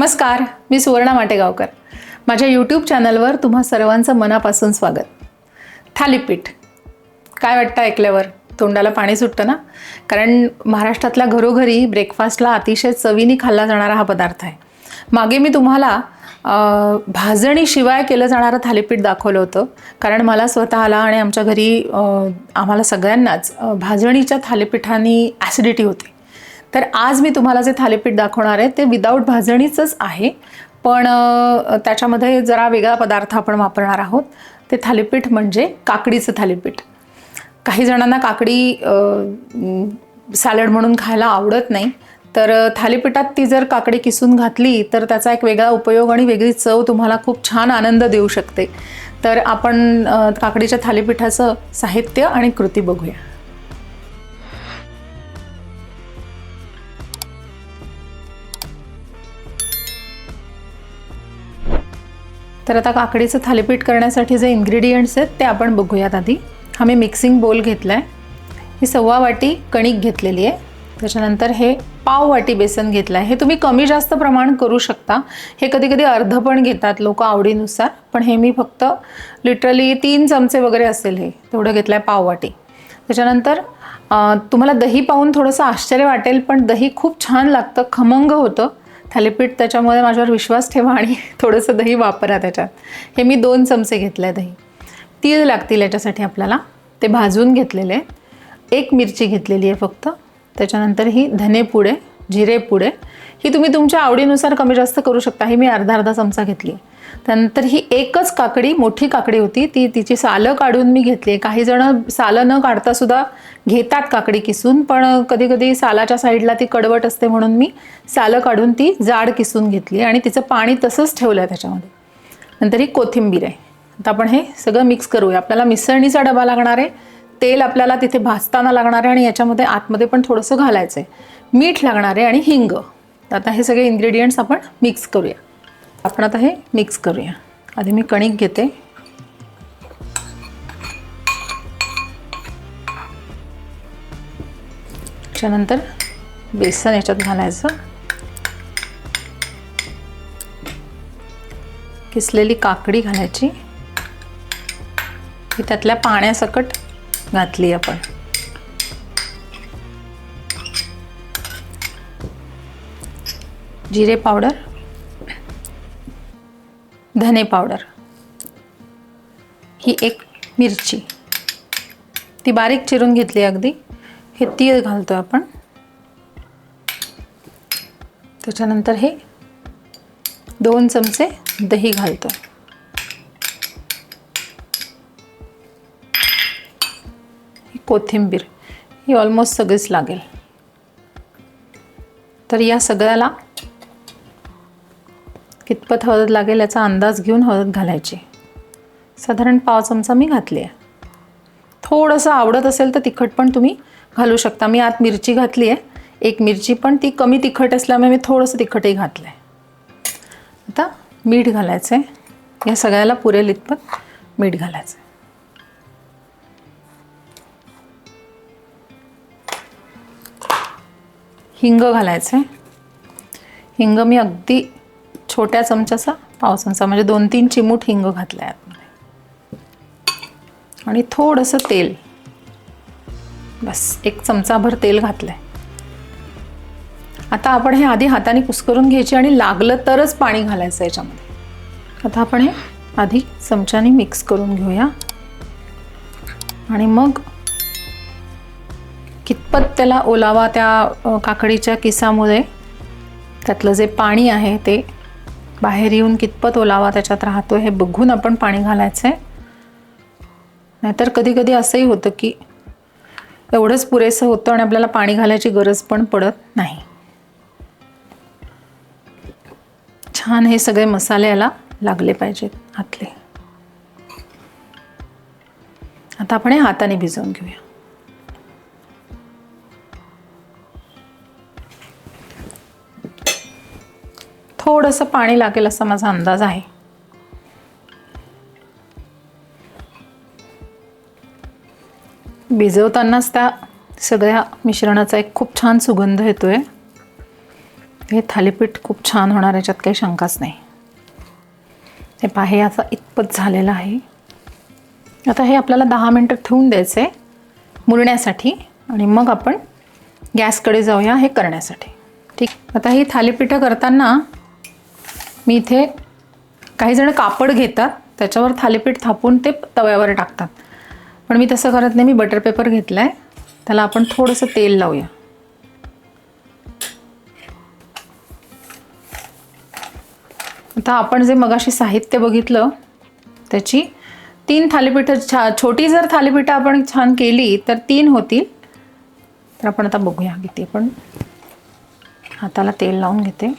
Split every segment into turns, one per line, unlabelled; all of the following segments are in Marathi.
नमस्कार मी सुवर्णा माटेगावकर. माझ्या यूट्यूब चॅनलवर तुम्हा सर्वांचं मनापासून स्वागत. थालीपीठ. काय वाटतं ऐकल्यावर? तोंडाला पाणी सुटतं ना? कारण महाराष्ट्रातल्या घरोघरी ब्रेकफास्टला अतिशय चवीने खाल्ला जाणारा हा पदार्थ आहे. मागे मी तुम्हाला भाजणीशिवाय केलं जाणारं थालीपीठ दाखवलं होतं. कारण मला स्वतःला आणि आमच्या घरी आम्हाला सगळ्यांनाच भाजणीच्या थालीपीठाने ॲसिडिटी होते. तर आज मी तुम्हाला जे थालीपीठ दाखवणार आहे ते विदाऊट भाजणीचंच आहे. पण त्याच्यामध्ये जरा वेगळा पदार्थ आपण वापरणार आहोत. ते थालीपीठ म्हणजे काकडीचं थालीपीठ. काही जणांना काकडी सॅलड म्हणून खायला आवडत नाही. तर थालीपीठात ती जर काकडी किसून घातली तर त्याचा एक वेगळा उपयोग आणि वेगळी चव तुम्हाला खूप छान आनंद देऊ शकते. तर आपण काकडीच्या थालीपीठाचं साहित्य आणि कृती बघूया. तर आता काकडीचं थालीपीठ करण्यासाठी जे इन्ग्रेडियंट्स आहेत ते आपण बघूयात आधी. हा मी मिक्सिंग बोल घेतला आहे ही सव्वा वाटी कणिक घेतलेली आहे. त्याच्यानंतर हे पाव वाटी बेसन घेतलं आहे हे तुम्ही कमी जास्त प्रमाण करू शकता. हे कधी कधी अर्ध पण घेतात लोक आवडीनुसार. पण हे मी फक्त लिटरली तीन चमचे वगैरे असेल हे. तेवढं घेतलं आहे पाव वाटी. त्याच्यानंतर तुम्हाला दही पाहून थोडंसं आश्चर्य वाटेल पण दही खूप छान लागतं खमंग होतं. थालीपीठ त्याच्यामुळे माझ्यावर विश्वास ठेवा आणि थोडंसं दही वापरा त्याच्यात. हे मी दोन चमचे घेतलं आहे दही. तीळ लागतील याच्यासाठी आपल्याला. ते भाजून घेतलेले. एक मिरची घेतलेली आहे फक्त. त्याच्यानंतर ही धनेपुडे जिरेपुडे ही तुम्ही तुमच्या आवडीनुसार कमी जास्त करू शकता. ही मी अर्धा अर्धा चमचा घेतली. आहे त्यानंतर ही एकच काकडी मोठी काकडी होती. ती तिची सालं काढून मी घेतली. आहे काही जण सालं न काढता सुद्धा घेतात काकडी किसून पण कधी कधी सालाच्या साईडला ती कडवट असते म्हणून मी सालं काढून ती जाड किसून घेतली आणि तिचं पाणी तसंच ठेवलं आहे त्याच्यामध्ये. नंतर ही कोथिंबीर आहे. आता आपण हे सगळं मिक्स करूया. आपल्याला मिसळणीचा डबा लागणार आहे. तेल आपल्याला तिथे भाजताना लागणार आहे आणि याच्यामध्ये आतमध्ये पण थोडंसं घालायचं आहे मीठ लागणार आहे आणि हिंग. तर आता हे सगळे इन्ग्रेडियंट्स आपण मिक्स करूया. आपण आता हे मिक्स करूया. आधी मी कणिक घेते. त्याच्यानंतर बेसन याच्यात घालायचं. किसलेली काकडी घालायची. ही त्यातल्या पाण्यासकट घातली आपण. जिरे पावडर धने पावडर ही एक मिरची. ती बारीक चिरून घेतली अगदी. हे तीळ घालतो आपण. त्याच्यानंतर हे दोन चमचे दही घालतो. कोथिंबीर ही ऑलमोस्ट सगळीच लागेल. तर या सगळ्याला कितपत हळद लागेल याचा अंदाज घेऊन हळद घालायची. साधारण पाव चमचा मी घातली आहे. थोडंसं आवडत असेल तर तिखट पण तुम्ही घालू शकता. मी आत मिरची घातली आहे. एक मिरची पण ती कमी तिखट असल्यामुळे मी थोडंसं तिखटही घातलं आहे आता मीठ घालायचं आहे या सगळ्याला पुरेल इतपत मीठ घालायचं आहे हिंग घालायचं. आहे हिंग मी अगदी छोट्या चमच्याचा पाव चमचा म्हणजे दोन तीन चिमूट हिंग घातला आहे आतमध्ये. आणि थोडंसं तेल. बस एक चमचाभर तेल घातलं आहे आता आपण हे आधी हाताने कुस्करून घ्यायची आणि लागलं तरच पाणी घालायचं याच्यामध्ये. आता आपण हे आधी चमच्याने मिक्स करून घेऊया. आणि मग कितपत त्याला ओलावा त्या काकडीच्या किसामुळे त्यातलं जे पाणी आहे ते बाहेर येऊन कितपत ओलावा त्याच्यात राहतो हे बघून आपण पाणी घालायचं आहे नाहीतर कधी कधी असंही होतं की एवढंच पुरेसं होतं आणि आपल्याला पाणी घालायची गरज पण पडत नाही. छान हे सगळे मसाले याला लागले पाहिजेत हातले आता आपण हे हाताने भिजवून घेऊया. थोडंसं पाणी लागेल असा माझा अंदाज आहे. भिजवतानाच त्या सगळ्या मिश्रणाचा एक खूप छान सुगंध येतोय. हे थालीपीठ खूप छान होणार याच्यात काही शंकाच नाही. हे पाहे हे इतपत झालेला आहे. आता हे आपल्याला दहा मिनटं ठेवून द्यायचं आहे मुरण्यासाठी आणि मग आपण गॅसकडे जाऊया हे करण्यासाठी. ठीक आता ही थालीपीठं करताना मी इथे काही जण कापड घेतात त्याच्यावर थालीपीठ थापून ते तव्यावर टाकतात. पण मी तसं करत नाही मी बटर पेपर घेतला आहे त्याला आपण थोडंसं तेल लावूया. आता आपण जे मगाशी साहित्य बघितलं त्याची तीन थालीपीठं छा छोटी जर थालीपीठं आपण छान केली तर तीन होतील. तर आपण आता बघूया किती पण हाताला तेल लावून घेते.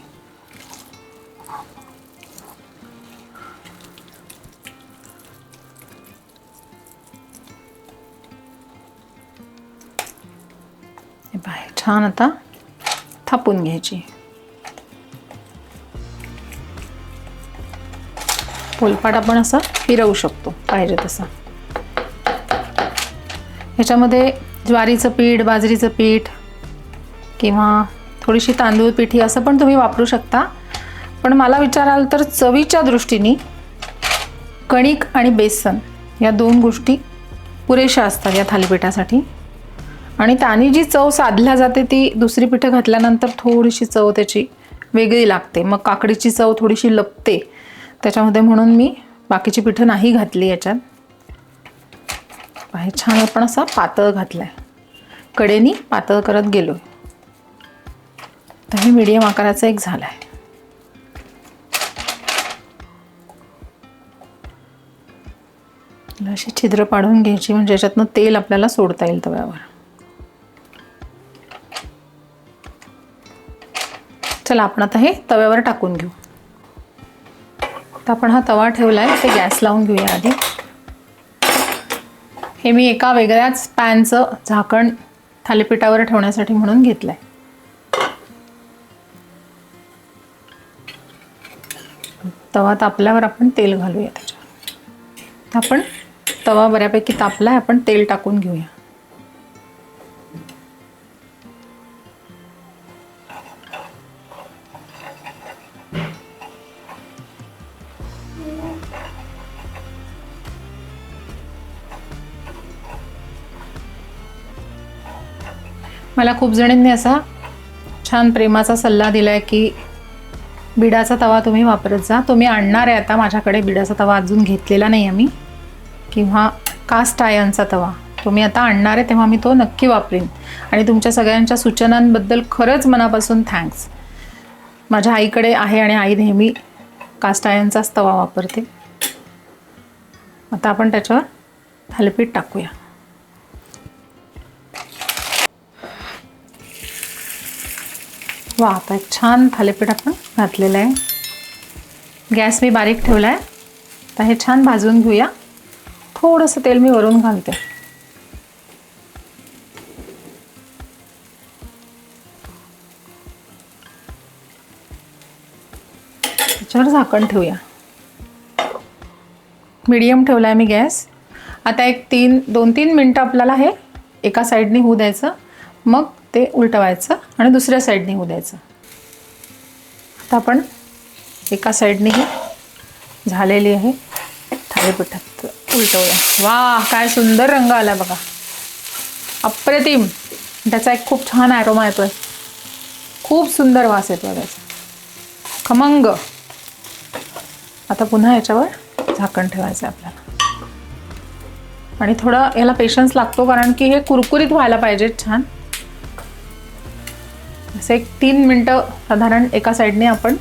हे छान आता थापून घ्यायची. पोलपाट आपण असं फिरवू शकतो पाहिजे तसं. ह्याच्यामध्ये ज्वारीचं पीठ बाजरीचं पीठ किंवा थोडीशी तांदूळ पिठी असं पण तुम्ही वापरू शकता. पण मला विचाराल तर चवीच्या दृष्टीने कणिक आणि बेसन या दोन गोष्टी पुरेशा असतात या थालीपीठासाठी. आणि त्याने जी चव साधल्या जाते ती दुसरी पिठं घातल्यानंतर थोडीशी चव त्याची वेगळी लागते. मग काकडीची चव थोडीशी लपते. त्याच्यामध्ये म्हणून मी बाकीची पिठं नाही घातली याच्यात. बाहेर छान आपण असा पातळ घातला आहे कडेनी पातळ करत गेलो तर हे मीडियम आकाराचं एक झाला आहे अशी छिद्र पाडून घ्यायची म्हणजे याच्यातनं तेल आपल्याला सोडता येईल तव्यावर. चला आपण आता हे तव्यावर टाकून घेऊ. तर आपण हा तवा ठेवला आहे ते गॅस लावून घेऊया आधी. हे मी एका वेगळ्याच पॅनचं झाकण थालीपीठावर ठेवण्यासाठी म्हणून घेतलं आहे तवा तापल्यावर आपण तेल घालूया त्याच्यावर. आपण तवा बऱ्यापैकी तापला आहे आपण तेल टाकून घेऊया. मला खूप जणींनी असा छान प्रेमाचा सल्ला दिला आहे की बिडाचा तवा तुम्ही वापरत जा. तो मी आणणार आहे आता माझ्याकडे बिडाचा तवा अजून घेतलेला नाही आहे मी किंवा कास्ट आयनचा तवा. तो मी आता आणणार आहे तेव्हा मी तो नक्की वापरेन. आणि तुमच्या सगळ्यांच्या सूचनांबद्दल खरंच मनापासून थँक्स माझ्या आईकडे आहे आणि आई नेहमी कास्ट आयनचाच तवा वापरते. आता आपण त्याच्यावर थालीपीठ टाकूया. वा आता एक छान थालीपीठ आपण घातलेलं आहे. गॅस मी बारीक ठेवला आहे तर हे छान भाजून घेऊया. थोडंसं तेल मी वरून घालते. त्याच्यावर झाकण ठेवूया. मीडियम ठेवला आहे मी गॅस. आता एक तीन दोन तीन मिनटं आपल्याला हे एका साईडने होऊ द्यायचं. मग ते उलटवायचं आणि दुसऱ्या साईडने होऊ द्यायचं. आता आपण एका साईडने ही झालेली आहे. थालीपीठात उलटवूया. वा काय सुंदर रंग आला बघा. अप्रतिम. त्याचा एक खूप छान ॲरोमा येतोय. खूप सुंदर वास येतो त्याचा. खमंग. आता पुन्हा याच्यावर झाकण ठेवायचं आहे आपल्याला. आणि थोडं याला पेशन्स लागतो कारण की हे कुरकुरीत व्हायला पाहिजे छान. असं एक तीन मिनटं साधारण एका साईडने आपण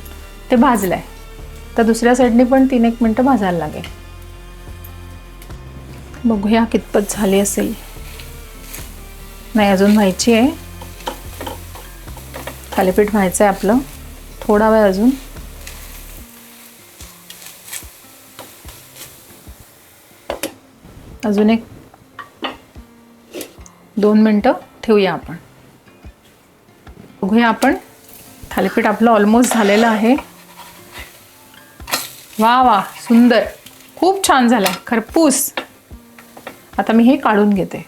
ते भाजलं आहे तर दुसऱ्या साईडने पण तीन एक मिनटं भाजायला लागेल. बघूया कितपत झाली असेल. नाही अजून व्हायची आहे. थालीपीठ व्हायचं आहे आपलं. थोडा वेळ अजून. अजून एक दोन मिनटं ठेवूया आपण. बघूया आपण. थालीपीठ आपलं ऑलमोस्ट झालेलं आहे. वा वा सुंदर. खूप छान झाला खरपूस. आता मी हे काढून घेते.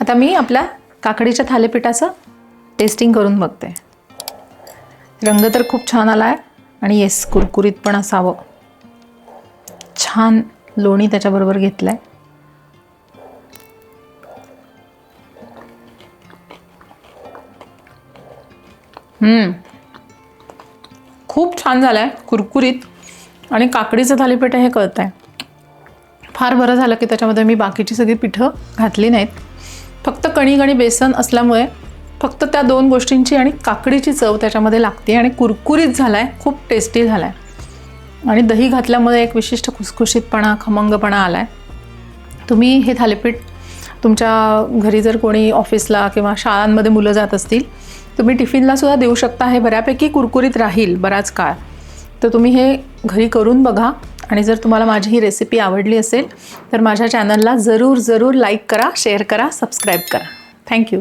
आता मी आपल्या काकडीच्या थालीपीठाचं टेस्टिंग करून बघते. रंग तर खूप छान आला आहे आणि येस कुरकुरीत पण असावं. छान लोणी त्याच्याबरोबर घेतलं आहे खूप छान झालं आहे कुरकुरीत. आणि काकडीचं थालीपीठ हे कळत आहे फार बरं झालं की त्याच्यामध्ये मी बाकीची सगळी पिठं घातली नाहीत. फक्त कणिक आणि बेसन असल्यामुळे फक्त त्या दोन गोष्टींची आणि काकडीची चव त्याच्यामध्ये लागते आणि कुरकुरीत झाला आहे खूप टेस्टी झाला आहे आणि दही घातल्यामुळे एक विशिष्ट खुसखुशीतपणा खमंगपणा आला आहे तुम्ही हे थालीपीठ तुमच्या घरी जर कोणी ऑफिसला किंवा शाळांमध्ये मुलं जात असतील तुम्ही टिफिनला सुद्धा देऊ शकता. हे बऱ्यापैकी कुरकुरीत राहील बराच काळ. तर तुम्ही हे घरी करून बघा आणि जर तुम्हाला माझी ही रेसिपी आवडली असेल तर माझ्या चॅनलला जरूर जरूर लाईक करा शेअर करा सबस्क्राईब करा. थँक्यू